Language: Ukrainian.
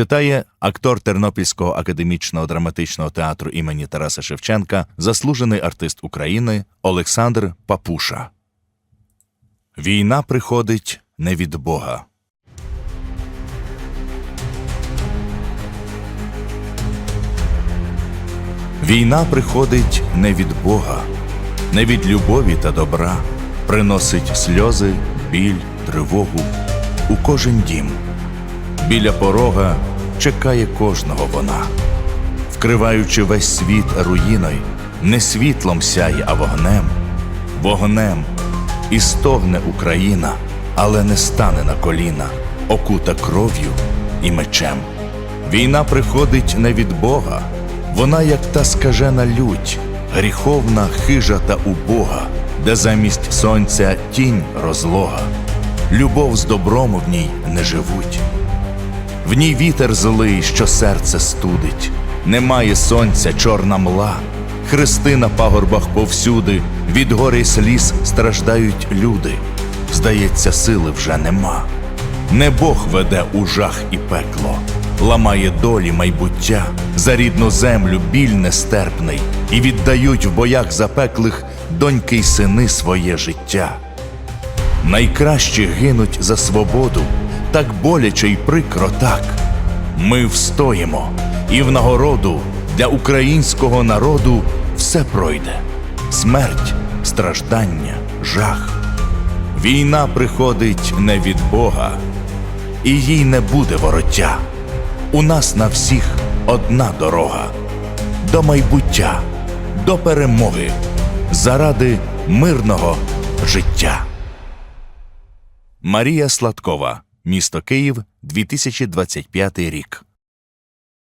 Читає актор Тернопільського академічного драматичного театру імені Тараса Шевченка, заслужений артист України Олександр Папуша. Війна приходить не від Бога. Війна приходить не від Бога, не від любові та добра, приносить сльози, біль, тривогу у кожен дім. Біля порога чекає кожного вона, вкриваючи весь світ руїною, не світлом сяє, а вогнем, вогнем і стогне Україна, але не стане на коліна, окута кров'ю і мечем. Війна приходить не від Бога, вона, як та скажена лють, гріховна, хижа та убога, де замість сонця тінь розлога, любов з добром в ній не живуть. В ній вітер злий, що серце студить, немає сонця, чорна мла, хрести на пагорбах повсюди, від гори сліз страждають люди. Здається, сили вже нема. Не Бог веде у жах і пекло, ламає долі майбуття, за рідну землю біль нестерпний, і віддають в боях запеклих доньки й сини своє життя. Найкращі гинуть за свободу, так боляче й прикро так. Ми встоїмо, і в нагороду для українського народу все пройде: смерть, страждання, жах. Війна приходить не від Бога, і їй не буде вороття. У нас на всіх одна дорога до майбуття, до перемоги, заради мирного життя. Марія Сладкова, місто Київ, 2025 рік.